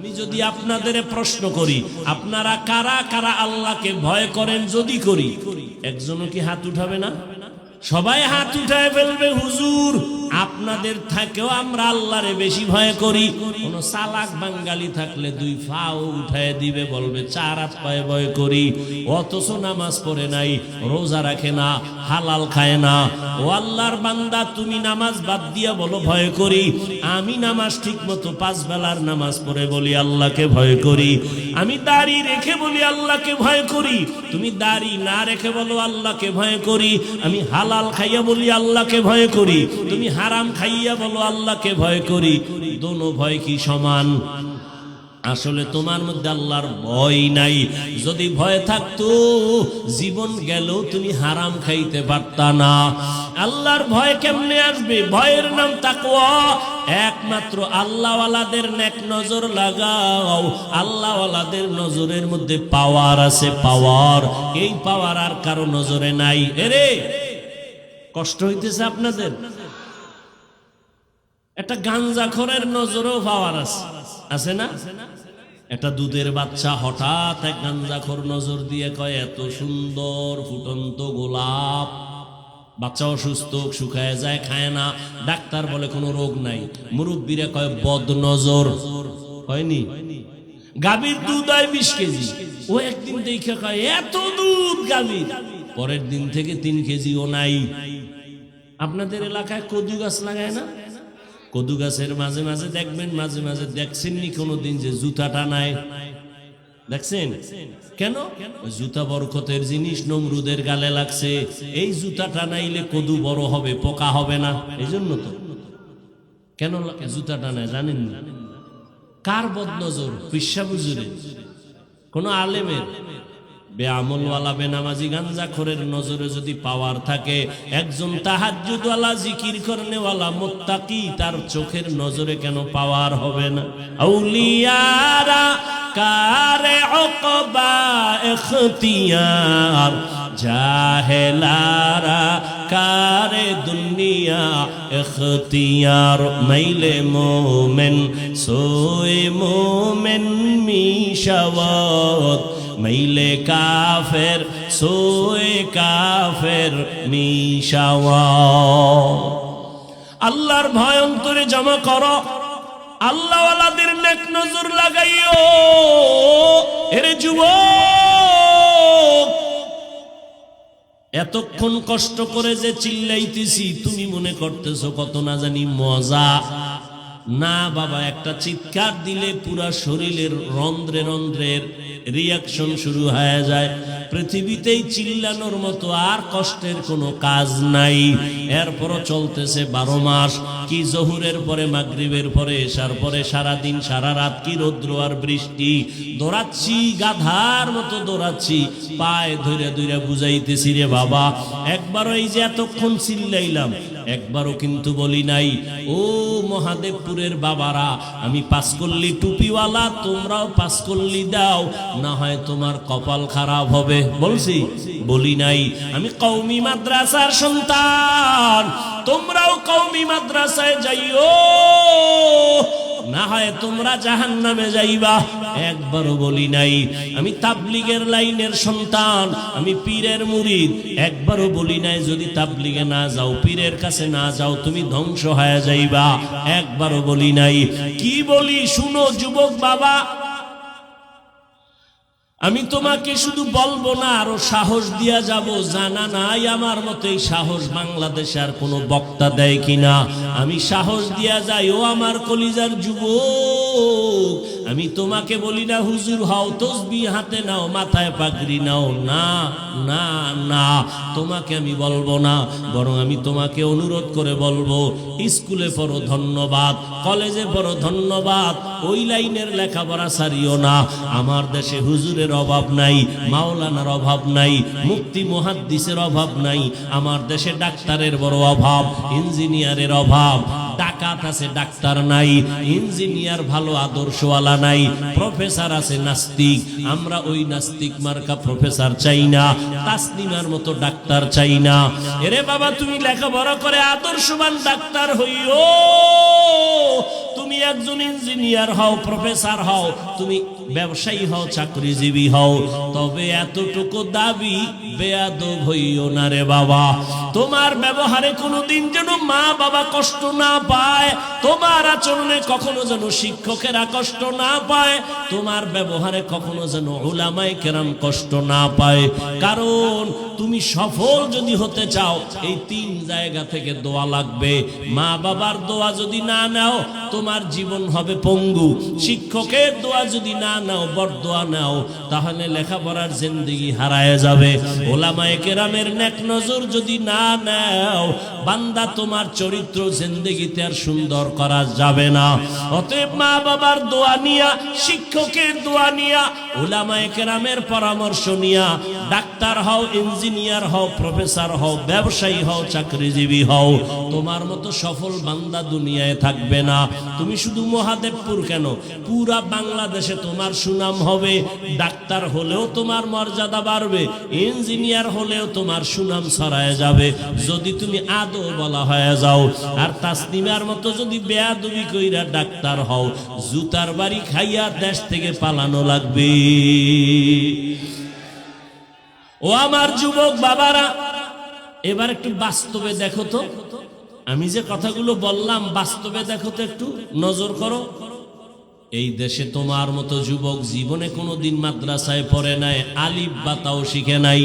আমি যদি আপনাদের প্রশ্ন করি, আপনারা কারা কারা আল্লাহকে ভয় করেন যদি করি? একজনও কি হাত উঠাবে না? সবাই হাত উঠায় ফেলবে, হুজুর। আপনাদের থাকেও আমরা আল্লাহরে বেশি ভয় করি। কোন সালাক বাঙ্গালি থাকলে দুই ফাও উঠায় দিবে, বলবে, চার হাত পায়ে ভয় করি। অথচ নামাজ পড়ে নাই, রোজা রাখে না, হালাল খায় না। ও আল্লাহর বান্দা, তুমি নামাজ বাদ দিয়া বলো, ভয় করি। আমি নামাজ ঠিক মতো পাঁচ বেলার নামাজ পড়ে বলি, আল্লাহকে ভয় করি। আমি দাড়ি রেখে বলি, আল্লাহকে ভয় করি। তুমি দাড়ি না রেখে বলো, আল্লাহকে ভয় করি। আমি হালাল খাইয়া বলি, আল্লাহকে ভয় করি। তুমি হারাম খাইয়া বলো, আল্লাহকে ভয় করি, দোনো ভয় কি সমান? আসলে তোমার মধ্যে আল্লাহর ভয় নাই। যদি ভয় থাকতো, জীবন গেল, তুমি হারাম খাইতে পারতা না। আল্লাহর ভয় কেমনে আসবে? ভয়ের নাম তাকওয়া। একমাত্র আল্লাহওয়ালাদের নেক নজর লাগাও। আল্লাহওয়ালাদের নজরের মধ্যে পাওয়ার আছে পাওয়ার। এই পাওয়ার আর কারও নজরে নাই। এরে, কষ্ট হইতেছে আপনাদের? একটা গাঞ্জাখরের নজরেও পাওয়ার আছে আছে না? একটা দুধের বাচ্চা হঠাৎ এক গাঞ্জাখর নজর দিয়ে কয়, এত সুন্দর ফুটন্ত গোলাপ। বাচ্চা অসুস্থ, শুকায় যায়, খায় না। ডাক্তার বলে কোনো রোগ নাই। মুরব্বীরা কয় বদ নজর হয়নি? গাভীর দুধ হয় বিশ কেজি। ও একদিন দেখে কয়, এত দুধ গাভীর। পরের দিন থেকে তিন কেজিও নাই। আপনাদের এলাকায় কদু গাছ লাগায় না? কদু গাছের মাঝে মাঝে দেখবেন, মাঝে মাঝে দেখছেননি কোনোদিন যে জুতা টানায় দেখছেন? কেন? জুতা বরকতের জিনিস নমরুদের গালে লাগছে। এই জুতা টানাইলে কদু বড় হবে, পোকা হবে না। এই জন্য তো। কেন জুতা টানায় জানেন না? কার বদনজর? পিসা বুজুরে কোন আলেমের। বেআমলওয়ালা, বেনামাজি গাঞ্জাখোরের নজরে যদি পাওয়ার থাকে, একজন তাহাজ্জুদওয়ালা, জিকির করনেওয়ালা, মুত্তাকি, তার চোখের নজরে কেন পাওয়ার হবে না? আউলিয়ারা, কারে অকবা এখতিয়ার, জাহেলারা, কারে দুনিয়া এখতিয়ার, মাইলে মোমেন, সোয়ে মোমেন মিশাওয়াত মাইলে কাফের সোয়ে কাফের মিশাওয়াত আল্লাহর ভয় অন্তরে জমা করো। আল্লাহওয়ালাদের নেক নজর লাগাইও। এরে যুবক, এতক্ষণ কষ্ট করে যে চিল্লাইতেছি, তুমি মনে করতেছো কত না জানি মজা। না বাবা, একটা চিৎকার দিলে পুরা শরীরের রন্ধ্রে রন্ধ্রের রিয়াকশন শুরু হয়ে যায়। পৃথিবীতেই চিল্লানোর মতো আর কষ্টের কোনো কাজ নাই। এরপরও চলতেছে বারো মাস। কি জহুরের পরে, মাগরিবের পরে এসার পরে সারা দিন সারা রাত কি রৌদ্র আর বৃষ্টি? দৌড়াচ্ছি, গাধার মতো দৌড়াচ্ছি। পায়ে ধরে ধরে বুঝাইতেছি রে বাবা, একবারও এই যে এতক্ষণ চিল্লাইলাম একবারও কিন্তু বলি নাই। ও মহাদেবপুরের বাবারা, আমি পাঁচকল্লি টুপিওয়ালা, তোমরাও পাঁচকল্লি দাও, না হয় তোমার কপাল খারাপ হবে। বলছি, বলি নাই। আমি কৌমি মাদ্রাসার সন্তান, তোমরাও কৌমি মাদ্রাসায় যাইও। না হয় তোমরা জাহান নামে যাইবা। একবারও বলি নাই, আমি তাবলিগের লাইনের সন্তান, আমি পীরের মুরিদ। একবারও বলি নাই, যদি তাবলিগে না যাও, পীরের কাছে না যাও, তুমি ধ্বংস হয়ে যাইবা। একবারও বলি নাই। কি বলি? শুনো, যুবক বাবা আমি তোমাকে শুধু বলব না, আরও সাহস দিয়া যাব। জানা নাই আমার মতো এই সাহস বাংলাদেশে আর কোনো বক্তা দেয় কিনা। আমি সাহস দিয়া যাই, ও আমার কলিজার যুবক। আমি তোমাকে বলি না, হুজুর হও তসবি হাতে নাও, মাথায় পাগড়ি নাও। না না না, তোমাকে আমি বলব না, বরং আমি তোমাকে অনুরোধ করে বলব, স্কুলে পড়ো, ধন্যবাদ, কলেজে পড়ো, ধন্যবাদ, ওই লাইনের লেখাপড়া সারিও না। আমার দেশে হুজুরের অভাব নাই, মাওলানার অভাব নাই মুক্তি মুহাদ্দিসের অভাব নাই, আমার দেশে ডাক্তারের বড় অভাব, ইঞ্জিনিয়ারের অভাব, ডাকাত আছে, ডাক্তার নাই, ইঞ্জিনিয়ার ভালো আদর্শওয়ালা নাই, প্রফেসর আছে, নাস্তিক, আমরা ওই নাস্তিক মার্কা প্রফেসর চাই না তাসনিমার মতো ডাক্তার চাই না। এরে বাবা, তুমি লেখাপড়া করে আদর্শবান ডাক্তার হইও। একজন ইঞ্জিনিয়ার হও, প্রফেসর হও, তুমি ব্যবসায়ী হও, চাকরিজীবী হও, তবে এতটুকু দাবি বেয়াদব হইও না রে বাবা। তোমার ব্যবহারে কোনোদিন যেন মা বাবা কষ্ট না পায় তোমার আচরণে কখনো যেন শিক্ষকেরা কষ্ট না পায়, তোমার ব্যবহারে কখনো যেন ওলামাই কেরাম কষ্ট না পায়। কারণ তুমি সফল যদি হতে চাও, এই তিন জায়গা থেকে দোয়া লাগবে। মা বাবার দোয়া যদি না নাও, তোমার জীবন হবে পঙ্গু। শিক্ষকের দোয়া যদি না নাও বড় দোয়া নাও, তাহলে লেখাপড়ার জিন্দিগি হারায় যাবে। ওলামায়ে কেরামের নেক নজর যদি না নাও, বান্দা তোমার চরিত্র জিন্দিগিতে আর সুন্দর করা যাবে না। অতএব মা বাবার দোয়া নিয়া, শিক্ষকের দোয়া নিয়া ওলামায়ে কেরামের পরামর্শ নিয়া, ডাক্তার হও, ইঞ্জিনিয়ার হও, প্রফেসর হও, ব্যবসায়ী হও, চাকরিজীবী হও, তোমার মতো সফল বান্দা দুনিয়ায় থাকবে না। তুমি শুধু মহাদেবপুর কেন? পুরা বাংলাদেশে তোমার সুনাম হবে, ডাক্তার হলেও তোমার মর্যাদা বাড়বে, ইঞ্জিনিয়ার হলেও তোমার সুনাম ছড়ায় যাবে। যদি তুমি আদৌ বলা হয়ে যাও, আর তাসনিমার মতো যদি বেয়াদবি কইরা ডাক্তার হও, জুতার বাড়ি খাইয়া দেশ থেকে পালানো লাগবে। ও আমার যুবক বাবারা, এবার একটু বাস্তবে দেখো তো। আমি যে কথাগুলো বললাম, বাস্তবে দেখো তো একটু, নজর করো। এই দেশে তোমার মতো যুবক জীবনে কোনোদিন মাদ্রাসায় পড়ে নাই, আলিফ বাতাও শিখে নাই।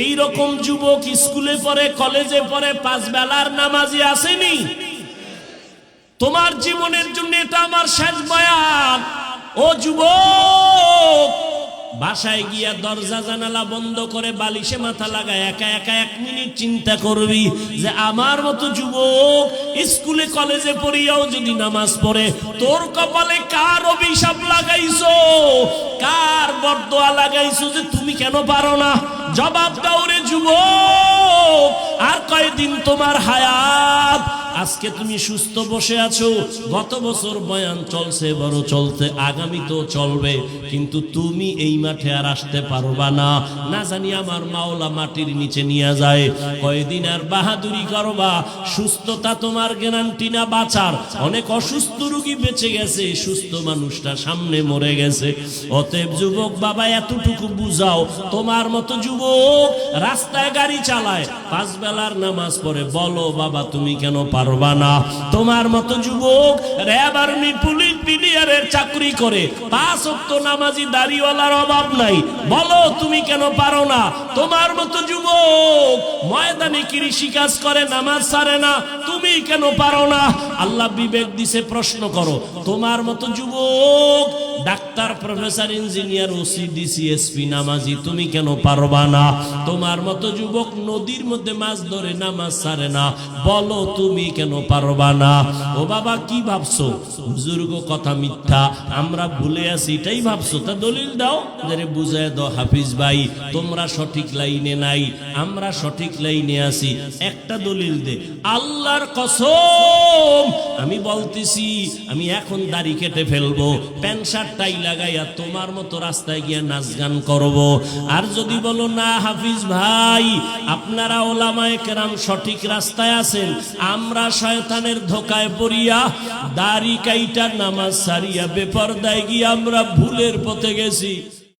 এই রকম যুবক স্কুলে পড়ে, কলেজে পড়ে, পাঁচ বেলার নামাজি আসেনি। তোমার জীবনের জন্য এটা আমার শেষ বয়ান। ও যুবক, বাসায় গিয়া দরজা জানালা বন্ধ করে বালিশে মাথা লাগায় একা একা এক মিনিট চিন্তা করবি যে আমার মতো যুবক স্কুলে, কলেজে পড়িয়াও যদি নামাজ পড়ে, তোর কপালে কার অভিশাপ লাগাইছো? কার বরদোয়া লাগাইছো যে তুমি কেন পারো না? জবাব দাও রে যুবক। আর কয়দিন তোমার হায়াত? আজকে তুমি সুস্থ বসে আছো। গত বছর বয়ান চলছে বড় চলতে আগামী তো চলবে। কিন্তু তুমি এই মাঠে আর আসতে পারবা না। না জানি আমার মাওলা মাটির নিচে নিয়ে যায়। কয়দিন আর বাহাদুরি করবা? সুস্থতা তোমার গ্যারান্টি না বাঁচার। অনেক অসুস্থ রুগী বেঁচে গেছে, সুস্থ মানুষটা সামনে মরে গেছে। অতএব যুবক বাবা, এতটুকু বুঝাও। তোমার মতো যুবক রাস্তায় গাড়ি চালায়, পাঁচ বেলার নামাজ পড়ে। বলো বাবা, তুমি কেন পারবা না? তোমার মতো যুবক র্যাব আর্মি, পুলিশ, বিডিআরের চাকরি করে। পাঁচ অক্ত নামাজি দাড়িওয়ালার অভাব নাই। বলো, তুমি কেন পারো না? তোমার মতো যুবক ময়দানে কৃষি কাজ করে, নামাজ সারে না। তুমি কেন পারো না? আল্লাহ বিবেক দিছে প্রশ্ন করো। তোমার মতো যুবক doctor, professor, engineer, OC, DC, SP, নামাজি, তুমি কেন পারবা না? তোমার মতো যুবক নদীর মধ্যে মাছ ধরে নামাজ সারে না। বলো, তুমি কেন পারবা না? ও বাবা, কি ভাবছ? বুজুর্গ, কথা মিথ্যা। আমরা ভুলে আছি, এটাই ভাবছ? তা দলিল দাও। যারে বুঝায় দাও, হাফিজ ভাই, তোমরা সঠিক লাইনে নাই, আমরা সঠিক লাইনে আছি। একটা দলিল দে, আল্লাহর কসম আমি বলতেছি, আমি এখন দাড়ি কেটে ফেলব, প্যান্ট শার্ট টাই লাগাইয়া তোমার মতো রাস্তায় গিয়ে নাচ গান করব। আর যদি বলো, না হাফিজ ভাই, আপনারা ওলামায়ে কেরাম সঠিক রাস্তায় আছেন, আমরা শয়তানের ধোকায় পড়িয়া দাড়ি কাইটা নামাজ সারিয়া বেপরদায় গিয়ে আমরা ভুলের পথে গেছি।